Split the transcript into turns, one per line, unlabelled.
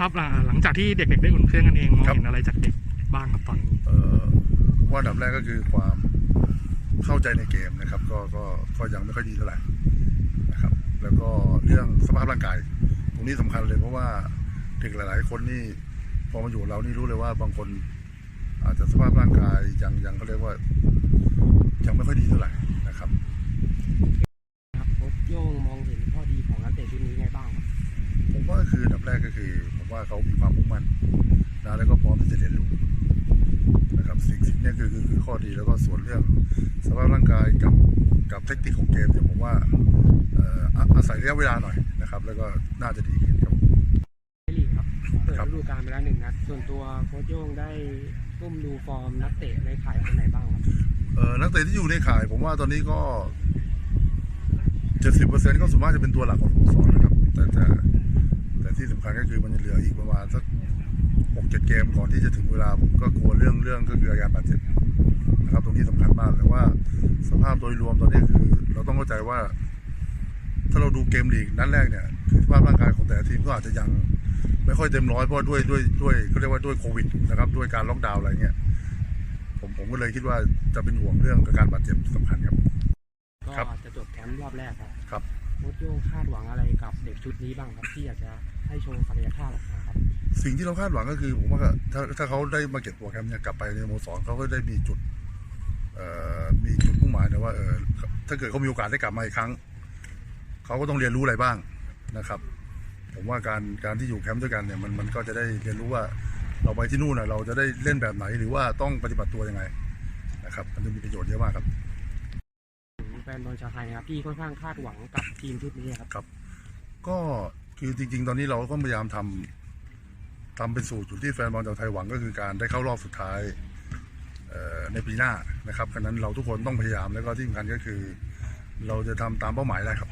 ครับอ่าหลังจากที่เด็กๆได้อุ่นเครื่องกันเองมอง
ครับ
เห็นอะไรจากเด็กบ้างครับตอนนี้
เอ่อผมว่าอันดับแรกก็คือความเข้าใจในเกมนะครับ ก็ก็ก็ยังไม่ค่อยดีเท่าไหร่นะครับ แล้วก็เรื่องสภาพร่างกาย ตรงนี้สำคัญเลยเพราะว่าเด็กหลาย ๆ คนนี่พอมาอยู่กับเรานี่รู้เลยว่าบางคนอาจจะสภาพร่างกายยังยังเขาเรียกว่ายังไม่ค่อยดีเท่าไหร่นะครับ
ครับโค้ชโย่งมองเห็นข้อดีของนักเตะชุดนี้ไง บ้างครับ
ผมว่าคืออันดับแรกก็คือ ผมว่าเขามีความมุ่งมั่นนะแล้วก็พร้อมที่จะเรียนรู้นะครับสิ่งสิ่งเนี้คือคือคือข้อดีแล้วก็ส่วนเรื่องสภาพร่างกายกับกับเทคนิคของเกมเนี่ยผมว่าเอ่ออาอาศัยระยะเวลาหน่อยนะครับ แล้วก็น่าจะดีขึ้นครับ
ไทยลีกครับเปิด
ครับ
ฤดูกาลไปแล้วหนึ่งนัดส่วนตัวโค้ชโย่งได้ซุ่มดูฟอร์มนักเตะในข่ายคนไหนบ้างครับ
เอ่อนักเตะที่อยู่ในข่าย ผมว่าตอนนี้ก็เจ็ดสิบเปอร์เซ็นต์ก็ส่วนมากจะเป็นตัวหลักของสโมสรนะครับ แต่แต่แต่ที่สำ คัญก็คือมันยังเหลืออีกประมาณสักหกเจ็ดเกมก่อนที่จะถึงเวลาผมก็กลัวเรื่องเรื่องก็คืออาการบาดเจ็บนะครับตรงนี้สำคัญมากแต่ว่าสภาพโดยรวมตอนนี้คือเราต้องเข้าใจว่า ถ้าเราดูเกมลีกนัดแรกเนี่ยคือสภาพร่างกายของแต่ละทีมก็อาจจะยังไม่ค่อยเต็มร้อยเพราะด้วยด้วยด้วยเขาเรียกว่าด้วยโควิดนะครับด้วยการล็อกดาวน์อะไรเงี้ยผมผมก็เลยคิดว่าจะเป็นห่วงเรื่องการบาดเจ็บสำคัญครับ
ก็
ครับ
จะจบแคมป์รอบแรกครับ
ครับ
โค้ชโย่งคาดหวังอะไรกับเด็กชุดนี้บ้างครับที่อยากจะให้โชว์ศักยภาพออกมาครับ
สิ่งที่เราคาดหวังก็คือผมว่าถ้าถ้าเขาได้มาเก็บตัวแคมป์เนี่ยกลับไปในสโมสรเขาก็ได้มีจุดเอ่อมีจุดมุ่งหมายนะว่าเออถ้าเกิดเขามีโอกาสได้กลับมาอีกครั้ง เขาก็ต้องเรียนรู้อะไรบ้างนะครับ ผมว่าการการที่อยู่แคมป์ด้วยกันเนี่ยมันมันก็จะได้เรียนรู้ว่าเราไปที่นู่นนะเราจะได้เล่นแบบไหนหรือว่าต้องปฏิบัติตัวยังไงนะครับ มันจะมีประโยชน์เยอะมากครับ
ฟนบอลชาวไทยนะครับที่ค่อนข้างคาดหวังกับทีมชุดนี้ครับ
ก็คือจริง ๆ ตอนนี้เราก็พยายามทำทำเป็นสู่จุดที่แฟนบอลชาวไทยหวังก็คือการได้เข้ารอบสุดท้ายในปีหน้านะครับฉะนั้นเราทุกคนต้องพยายามแล้วก็ที่สำคัญก็คือ เราจะทำตามเป้าหมายได้ครับ